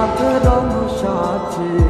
চাঁদ রং সাজে।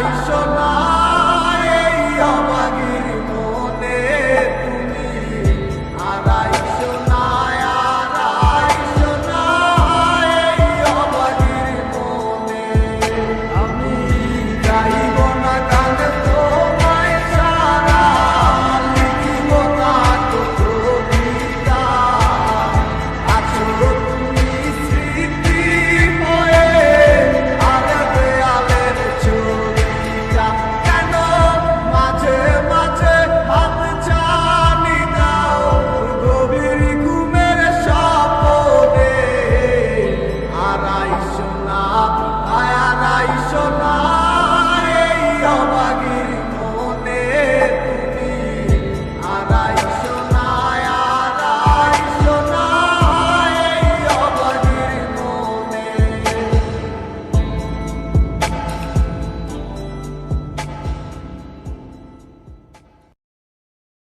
isolar.